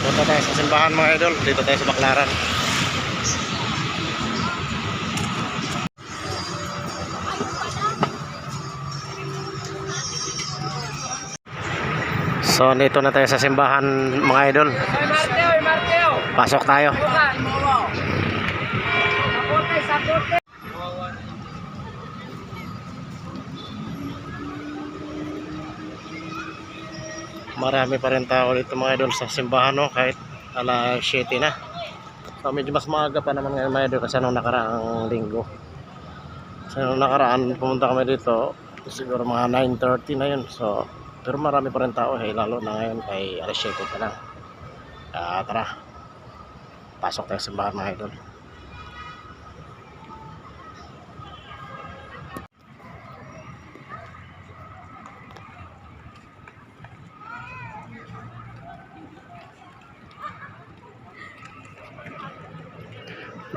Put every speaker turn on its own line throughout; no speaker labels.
Punta tayo sa simbahan mga idol. Dito tayo sa Baklaran. So dito na tayo sa simbahan mga idol.
Ay, Marteo.
Pasok tayo. Marami pa rin tao dito mga idol sa simbahan no kahit alas 7 na. So medyo mas maaga pa naman ngayon mga idol kasi nung nakaraang linggo. So nung nakaraan pumunta kami dito siguro mga 9.30 na yun. So pero marami pa rin tao eh lalo na ngayon kay alas 7 pa lang. Ah, tara. Pasok tayo simbahan mga idol.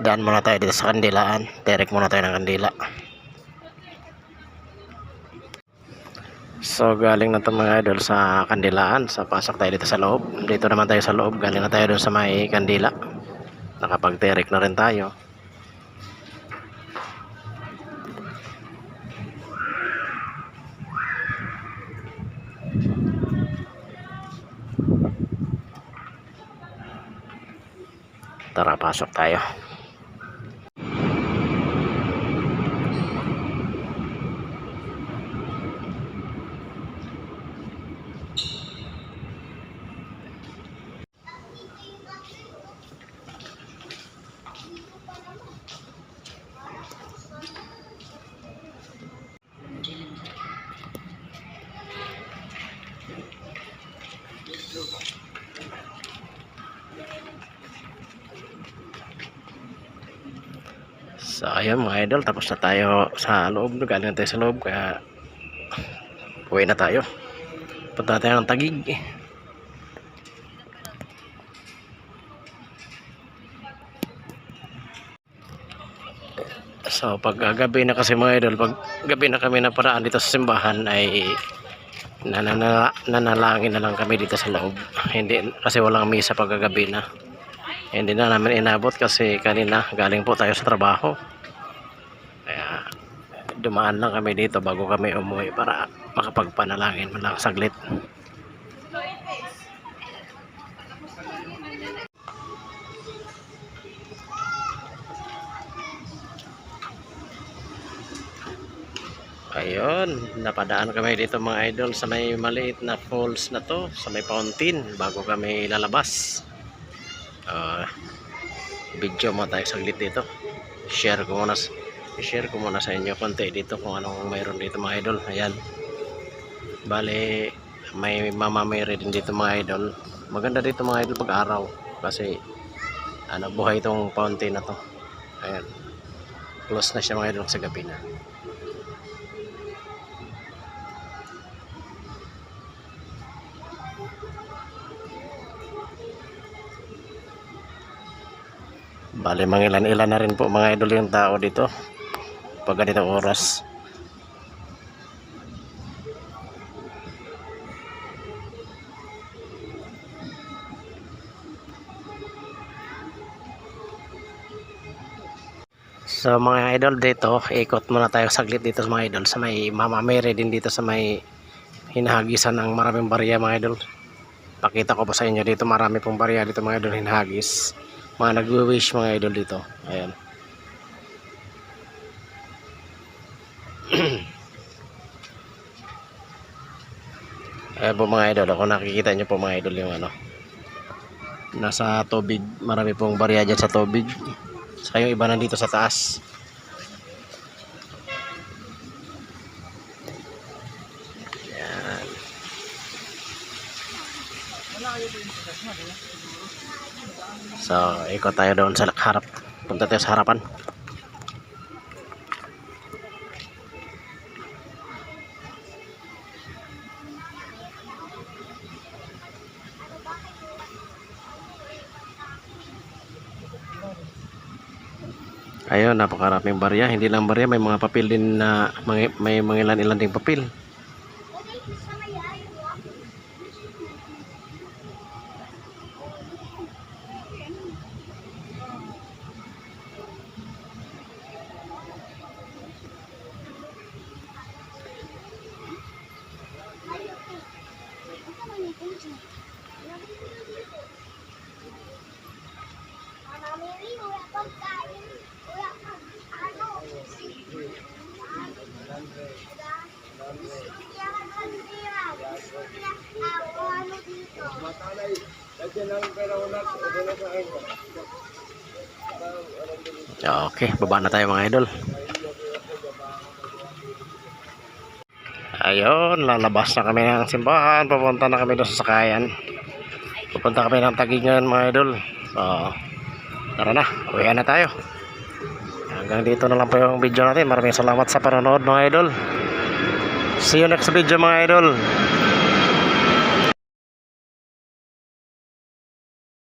Daan muna tayo dito sa kandilaan. Terek muna tayo ng kandila. So galing na to mga idol sa kandilaan. Sa pasok tayo dito sa loob. Dito naman tayo sa loob. Galing na tayo doon sa may kandila. Nakapag-terek na rin tayo. Tara, pasok tayo. So ayun mga idol, tapos na tayo sa loob. Galing na tayo sa loob kaya uwi na tayo. Punta tayo ng tagig. So pag ah, gabi na kasi mga idol, pag gabi na kami na paraan dito sa simbahan ay nanana, nanalangin na lang kami dito sa loob. Hindi kasi walang misa pag gabi na. Hindi na namin inabot kasi kanina galing po tayo sa trabaho. Dumaan lang kami dito bago kami umuwi para makapagpanalangin man lang saglit. Ayun, napadaan kami dito mga idol sa may maliit na falls na to, sa may fountain bago kami lalabas. Ah, video mo tayo saglit dito. Share ko muna s- share ko muna sa inyo konti dito kung anong mayroon dito mga idol. Ayan. Bale, may Mama Mary din dito mga idol. Maganda dito mga idol pag araw kasi ano buhay itong fountain na to. Ayan. Close na siya mga idol sa gabi na. Bale, mangilan-ilan na rin po mga idol yung tao dito. Pag ganitong oras. So mga idol dito, ikot muna tayo saglit dito sa mga idol sa may Mama Mary din dito sa may hinahagisan ng maraming barya mga idol. Pakita ko po sa inyo dito marami pong barya dito mga idol hinahagis mga nagwi-wish mga idol dito. Ayan. Ayan po mga idol. Ako nakikita nyo po mga idol yung ano. Nasa tubig. Marami pong barya dyan sa tubig. Saka yung iba nandito sa taas. Ayan. So, ikot tayo doon sa harap. Punta tayo sa harapan. Ayun, napakaraming barya. Hindi lang barya, may mga papel din na may, may mga ilan-ilan ding papel. Okay, baba na tayo mga idol. Ayun, lalabas na kami ng simbahan. Pupunta na kami doon sa sakayan. Pupunta kami ng Tagingan mga idol. So, tara na, uwi na tayo. Hanggang dito na lang po yung video natin. Maraming salamat sa panonood mga idol. See you next video mga idol.